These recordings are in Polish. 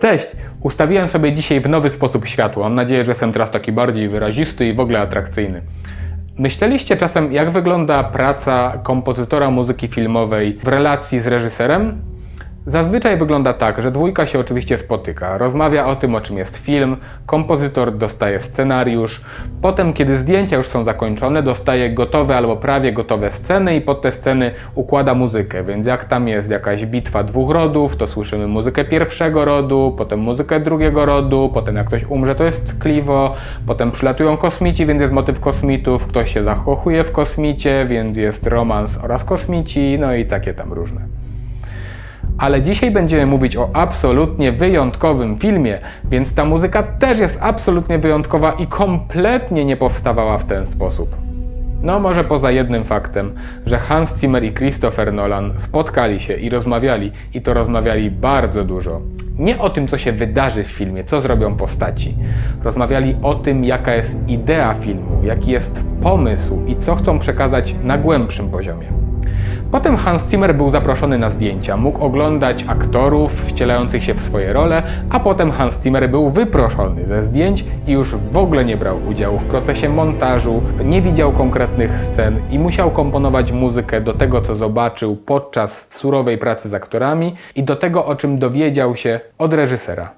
Cześć! Ustawiłem sobie dzisiaj w nowy sposób światło. Mam nadzieję, że jestem teraz taki bardziej wyrazisty i w ogóle atrakcyjny. Myśleliście czasem, jak wygląda praca kompozytora muzyki filmowej w relacji z reżyserem? Zazwyczaj wygląda tak, że dwójka się oczywiście spotyka, rozmawia o tym, o czym jest film, kompozytor dostaje scenariusz, potem, kiedy zdjęcia już są zakończone, dostaje gotowe albo prawie gotowe sceny i pod te sceny układa muzykę. Więc jak tam jest jakaś bitwa dwóch rodów, to słyszymy muzykę pierwszego rodu, potem muzykę drugiego rodu, potem jak ktoś umrze, to jest tkliwo, potem przylatują kosmici, więc jest motyw kosmitów, ktoś się zakochuje w kosmicie, więc jest romans oraz kosmici, no i takie tam różne. Ale dzisiaj będziemy mówić o absolutnie wyjątkowym filmie, więc ta muzyka też jest absolutnie wyjątkowa i kompletnie nie powstawała w ten sposób. No może poza jednym faktem, że Hans Zimmer i Christopher Nolan spotkali się i rozmawiali i to rozmawiali bardzo dużo. Nie o tym, co się wydarzy w filmie, co zrobią postaci. Rozmawiali o tym, jaka jest idea filmu, jaki jest pomysł i co chcą przekazać na głębszym poziomie. Potem Hans Zimmer był zaproszony na zdjęcia, mógł oglądać aktorów wcielających się w swoje role, a potem Hans Zimmer był wyproszony ze zdjęć i już w ogóle nie brał udziału w procesie montażu, nie widział konkretnych scen i musiał komponować muzykę do tego, co zobaczył podczas surowej pracy z aktorami i do tego, o czym dowiedział się od reżysera.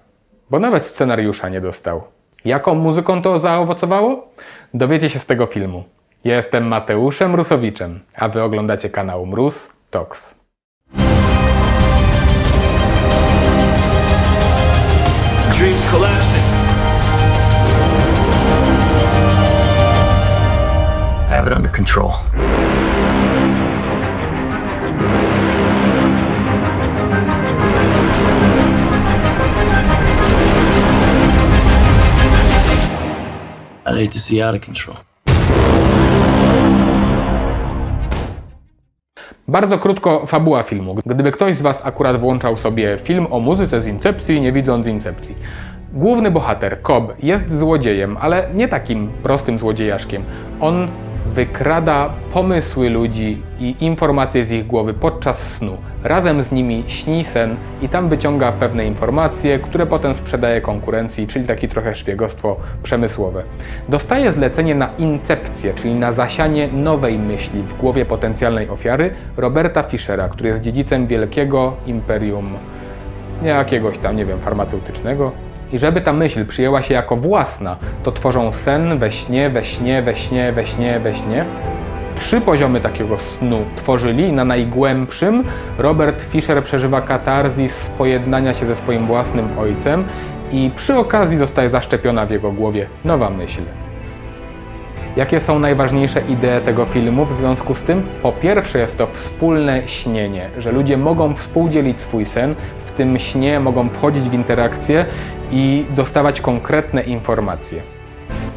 Bo nawet scenariusza nie dostał. Jaką muzyką to zaowocowało? Dowiecie się z tego filmu. Jestem Mateuszem Rusowiczem, a wy oglądacie kanał Mróz Talks. Dream's collapsing. I have it under control. I'd hate to see out of control. Bardzo krótko fabuła filmu. Gdyby ktoś z Was akurat włączał sobie film o muzyce z Incepcji, nie widząc Incepcji. Główny bohater, Cobb, jest złodziejem, ale nie takim prostym złodziejaszkiem. On wykrada pomysły ludzi i informacje z ich głowy podczas snu. Razem z nimi śni sen i tam wyciąga pewne informacje, które potem sprzedaje konkurencji, czyli takie trochę szpiegostwo przemysłowe. Dostaje zlecenie na incepcję, czyli na zasianie nowej myśli w głowie potencjalnej ofiary Roberta Fischera, który jest dziedzicem wielkiego imperium jakiegoś tam, nie wiem, farmaceutycznego. I żeby ta myśl przyjęła się jako własna, to tworzą sen we śnie, we śnie, we śnie, we śnie, we śnie. Trzy poziomy takiego snu tworzyli na najgłębszym Robert Fischer przeżywa katarzis pojednania się ze swoim własnym ojcem i przy okazji zostaje zaszczepiona w jego głowie nowa myśl. Jakie są najważniejsze idee tego filmu w związku z tym? Po pierwsze jest to wspólne śnienie, że ludzie mogą współdzielić swój sen, w tym śnie mogą wchodzić w interakcje i dostawać konkretne informacje.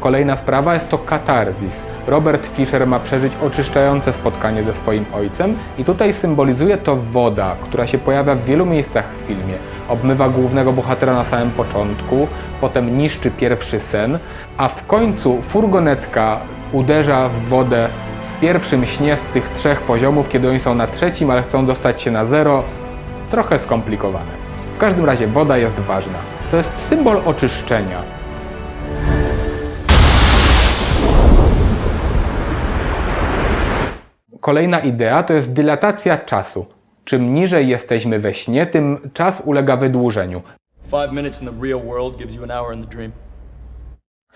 Kolejna sprawa jest to katarzis. Robert Fischer ma przeżyć oczyszczające spotkanie ze swoim ojcem i tutaj symbolizuje to woda, która się pojawia w wielu miejscach w filmie. Obmywa głównego bohatera na samym początku, potem niszczy pierwszy sen, a w końcu furgonetka uderza w wodę w pierwszym śnie z tych trzech poziomów, kiedy oni są na trzecim, ale chcą dostać się na zero. Trochę skomplikowane. W każdym razie woda jest ważna. To jest symbol oczyszczenia. Kolejna idea to jest dylatacja czasu. Czym niżej jesteśmy we śnie, tym czas ulega wydłużeniu. Five minutes in the real world gives you an hour in the dream.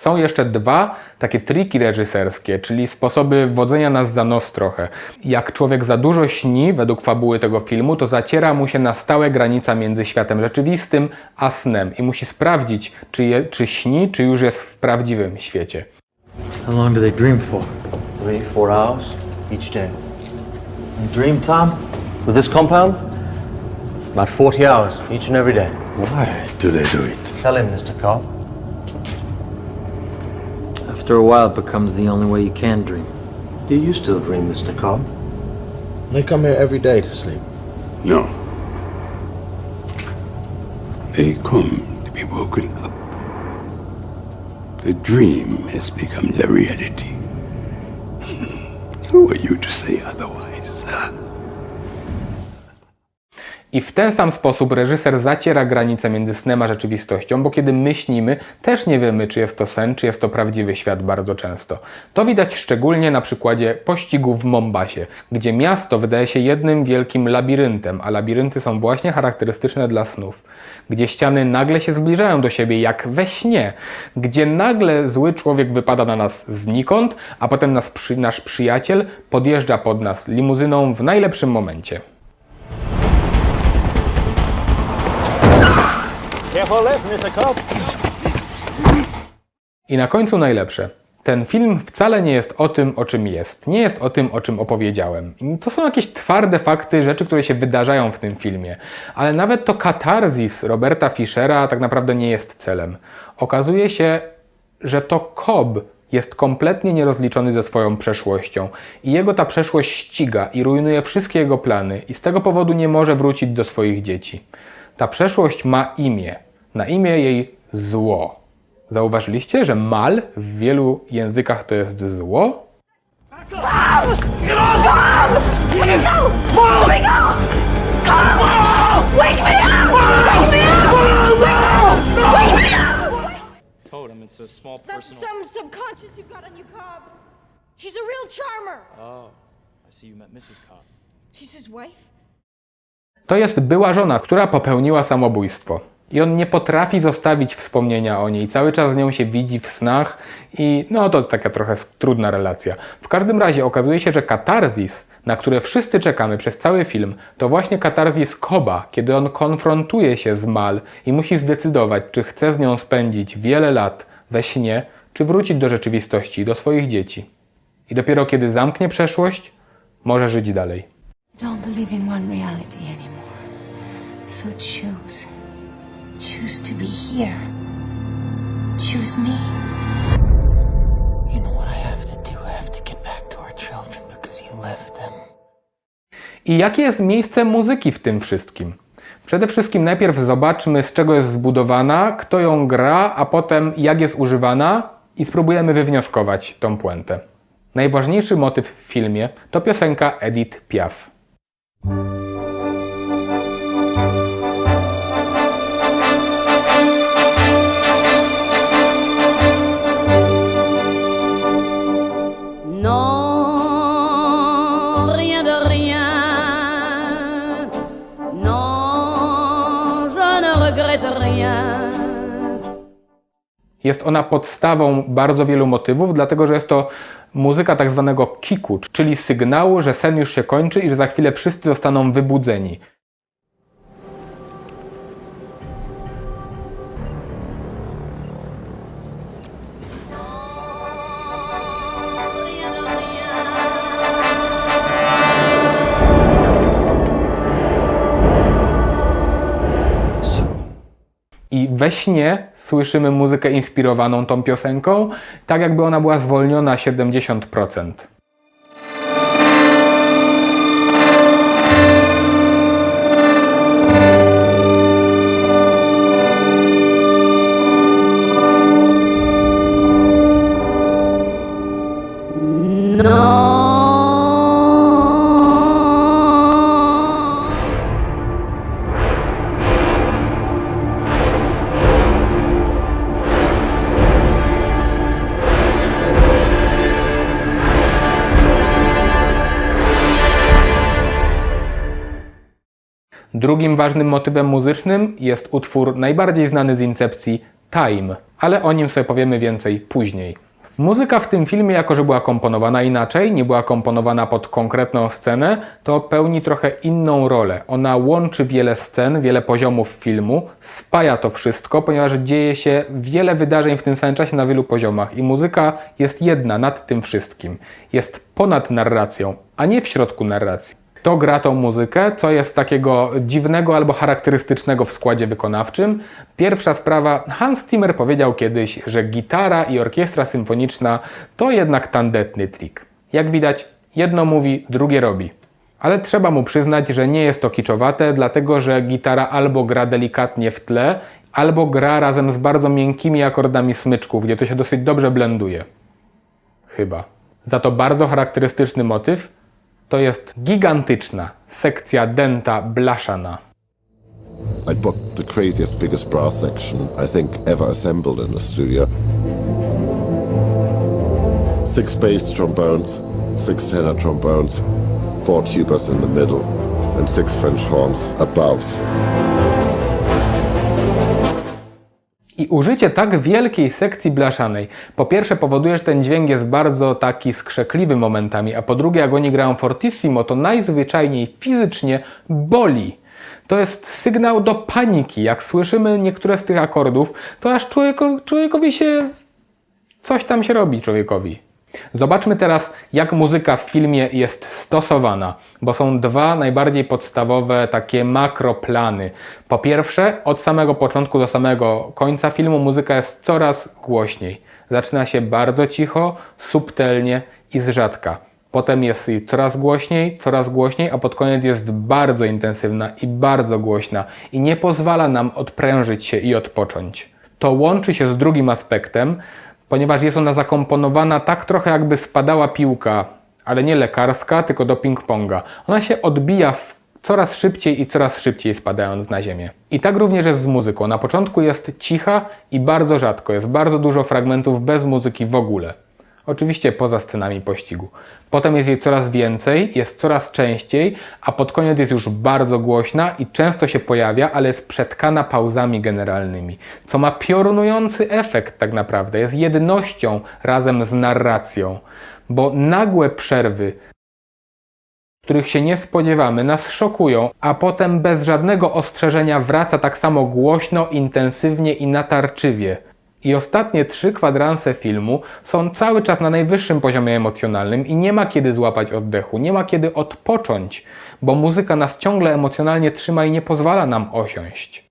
Są jeszcze dwa takie triki reżyserskie, czyli sposoby wodzenia nas za nos trochę. Jak człowiek za dużo śni, według fabuły tego filmu, to zaciera mu się na stałe granica między światem rzeczywistym a snem i musi sprawdzić, czy, je, czy śni, czy już jest w prawdziwym świecie. How long do they dream for? Three, four hours each day. You dream, Tom? With this compound? About 40 hours each and every day. Why do they do it? Tell him, Mr. Cobb. After a while, it becomes the only way you can dream. Do you still dream, Mr. Cobb? They come here every day to sleep. No. They come to be woken up. The dream has become the reality. Hmm. Who are you to say otherwise? I w ten sam sposób reżyser zaciera granice między snem a rzeczywistością, bo kiedy my śnimy, też nie wiemy, czy jest to sen, czy jest to prawdziwy świat bardzo często. To widać szczególnie na przykładzie pościgów w Mombasie, gdzie miasto wydaje się jednym wielkim labiryntem, a labirynty są właśnie charakterystyczne dla snów. Gdzie ściany nagle się zbliżają do siebie jak we śnie, gdzie nagle zły człowiek wypada na nas znikąd, a potem nas nasz przyjaciel podjeżdża pod nas limuzyną w najlepszym momencie. Mr. Cop. I na końcu najlepsze. Ten film wcale nie jest o tym, o czym jest. Nie jest o tym, o czym opowiedziałem. To są jakieś twarde fakty, rzeczy, które się wydarzają w tym filmie. Ale nawet to katarzis Roberta Fischera tak naprawdę nie jest celem. Okazuje się, że to Cobb jest kompletnie nierozliczony ze swoją przeszłością i jego ta przeszłość ściga i rujnuje wszystkie jego plany i z tego powodu nie może wrócić do swoich dzieci. Ta przeszłość ma imię. Na imię jej zło. Zauważyliście, że mal w wielu językach to jest zło? Told him it's a small That's personal. some subconscious you've got on you, Cobb. She's a real charmer. Oh, I see you met Mrs. Cobb. She's his wife. To jest była żona, która popełniła samobójstwo. I on nie potrafi zostawić wspomnienia o niej. Cały czas z nią się widzi w snach i no to taka trochę trudna relacja. W każdym razie okazuje się, że katarzis, na które wszyscy czekamy przez cały film, to właśnie katarzis Koba, kiedy on konfrontuje się z Mal i musi zdecydować, czy chce z nią spędzić wiele lat we śnie, czy wrócić do rzeczywistości, do swoich dzieci. I dopiero kiedy zamknie przeszłość, może żyć dalej. don't believe in one reality anymore. So choose. Choose to be here. Choose me. You know what I have to do? I have to get back to our children because you left them. I jakie jest miejsce muzyki w tym wszystkim? Przede wszystkim najpierw zobaczmy, z czego jest zbudowana, kto ją gra, a potem jak jest używana i spróbujemy wywnioskować tą puentę. Najważniejszy motyw w filmie to piosenka Edith Piaf. Jest ona podstawą bardzo wielu motywów, dlatego że jest to muzyka tak zwanego kiku, czyli sygnału, że sen już się kończy i że za chwilę wszyscy zostaną wybudzeni. We śnie słyszymy muzykę inspirowaną tą piosenką, tak jakby ona była zwolniona 70%. Drugim ważnym motywem muzycznym jest utwór najbardziej znany z Incepcji Time, ale o nim sobie powiemy więcej później. Muzyka w tym filmie, jako że była komponowana inaczej, nie była komponowana pod konkretną scenę, to pełni trochę inną rolę. Ona łączy wiele scen, wiele poziomów filmu, spaja to wszystko, ponieważ dzieje się wiele wydarzeń w tym samym czasie na wielu poziomach i muzyka jest jedna nad tym wszystkim. Jest ponad narracją, a nie w środku narracji. Kto gra tą muzykę, co jest takiego dziwnego albo charakterystycznego w składzie wykonawczym? Pierwsza sprawa, Hans Zimmer powiedział kiedyś, że gitara i orkiestra symfoniczna to jednak tandetny trik. Jak widać, jedno mówi, drugie robi. Ale trzeba mu przyznać, że nie jest to kiczowate, dlatego że gitara albo gra delikatnie w tle, albo gra razem z bardzo miękkimi akordami smyczków, gdzie to się dosyć dobrze blenduje. Chyba. Za to bardzo charakterystyczny motyw to jest gigantyczna sekcja denta blaszana. I booked the craziest, biggest brass section I think ever assembled in a studio. Six bass trombones, six tenor trombones, four tubas in the middle, and six French horns above. I użycie tak wielkiej sekcji blaszanej po pierwsze powoduje, że ten dźwięk jest bardzo taki skrzekliwy momentami, a po drugie jak oni grają fortissimo, to najzwyczajniej fizycznie boli. To jest sygnał do paniki. Jak słyszymy niektóre z tych akordów, to aż człowieko, człowiekowi się... coś tam się robi człowiekowi. Zobaczmy teraz, jak muzyka w filmie jest stosowana, bo są dwa najbardziej podstawowe takie makroplany. Po pierwsze, od samego początku do samego końca filmu muzyka jest coraz głośniej. Zaczyna się bardzo cicho, subtelnie i z rzadka. Potem jest coraz głośniej, coraz głośniej, a pod koniec jest bardzo intensywna i bardzo głośna i nie pozwala nam odprężyć się i odpocząć. To łączy się z drugim aspektem, ponieważ jest ona zakomponowana tak trochę jakby spadała piłka, ale nie lekarska, tylko do ping-ponga. Ona się odbija coraz szybciej i coraz szybciej spadając na ziemię. I tak również jest z muzyką. Na początku jest cicha i bardzo rzadko. Jest bardzo dużo fragmentów bez muzyki w ogóle. Oczywiście poza scenami pościgu. Potem jest jej coraz więcej, jest coraz częściej, a pod koniec jest już bardzo głośna i często się pojawia, ale jest przetkana pauzami generalnymi, co ma piorunujący efekt tak naprawdę. Jest jednością razem z narracją, bo nagłe przerwy, których się nie spodziewamy, nas szokują, a potem bez żadnego ostrzeżenia wraca tak samo głośno, intensywnie i natarczywie. I ostatnie trzy kwadranse filmu są cały czas na najwyższym poziomie emocjonalnym i nie ma kiedy złapać oddechu, nie ma kiedy odpocząć, bo muzyka nas ciągle emocjonalnie trzyma i nie pozwala nam osiąść.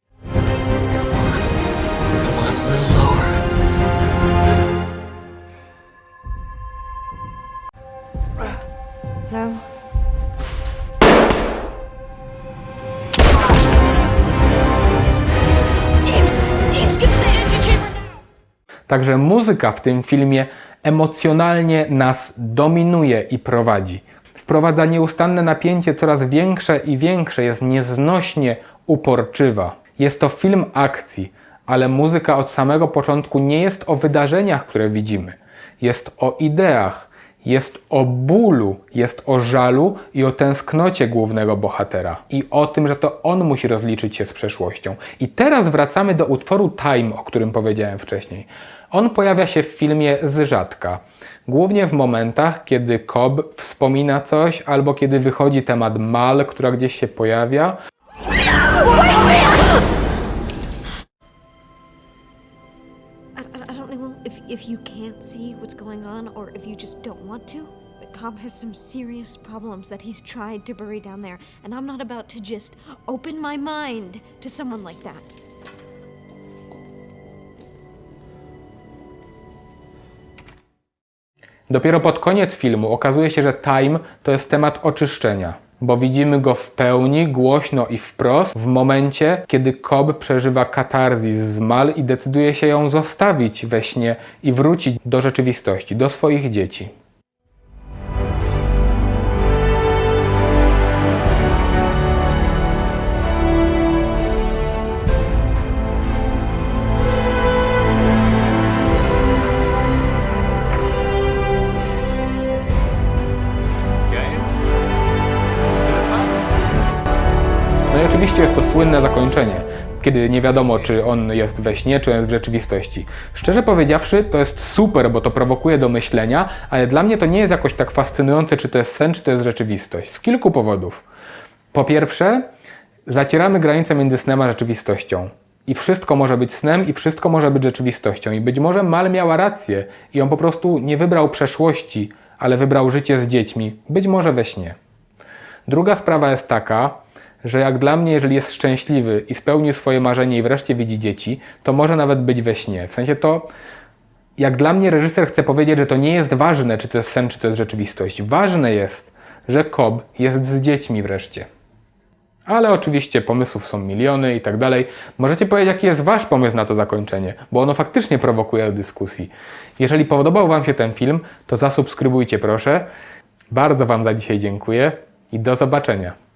Także muzyka w tym filmie emocjonalnie nas dominuje i prowadzi. Wprowadza nieustanne napięcie coraz większe i większe, jest nieznośnie uporczywa. Jest to film akcji, ale muzyka od samego początku nie jest o wydarzeniach, które widzimy. Jest o ideach, jest o bólu, jest o żalu i o tęsknocie głównego bohatera. I o tym, że to on musi rozliczyć się z przeszłością. I teraz wracamy do utworu Time, o którym powiedziałem wcześniej. On pojawia się w filmie z rzadka. Głównie w momentach, kiedy Cobb wspomina coś, albo kiedy wychodzi temat Mal, która gdzieś się pojawia, if, you can't see what's going on or if you just Cobb has some serious problems that he's tried to bury down there, and I'm not about to just open my mind to someone like that. Dopiero pod koniec filmu okazuje się, że Time to jest temat oczyszczenia, bo widzimy go w pełni, głośno i wprost w momencie, kiedy Cobb przeżywa katarzis z Mal i decyduje się ją zostawić we śnie i wrócić do rzeczywistości, do swoich dzieci. Oczywiście jest to słynne zakończenie, kiedy nie wiadomo, czy on jest we śnie, czy on jest w rzeczywistości. Szczerze powiedziawszy, to jest super, bo to prowokuje do myślenia, ale dla mnie to nie jest jakoś tak fascynujące, czy to jest sen, czy to jest rzeczywistość. Z kilku powodów. Po pierwsze, zacieramy granicę między snem a rzeczywistością. I wszystko może być snem, i wszystko może być rzeczywistością. I być może Mal miała rację, i on po prostu nie wybrał przeszłości, ale wybrał życie z dziećmi, być może we śnie. Druga sprawa jest taka, że jak dla mnie, jeżeli jest szczęśliwy i spełni swoje marzenie i wreszcie widzi dzieci, to może nawet być we śnie. W sensie to, jak dla mnie reżyser chce powiedzieć, że to nie jest ważne, czy to jest sen, czy to jest rzeczywistość. Ważne jest, że Cobb jest z dziećmi wreszcie. Ale oczywiście pomysłów są miliony i tak dalej. Możecie powiedzieć, jaki jest Wasz pomysł na to zakończenie, bo ono faktycznie prowokuje do dyskusji. Jeżeli podobał Wam się ten film, to zasubskrybujcie proszę. Bardzo Wam za dzisiaj dziękuję i do zobaczenia.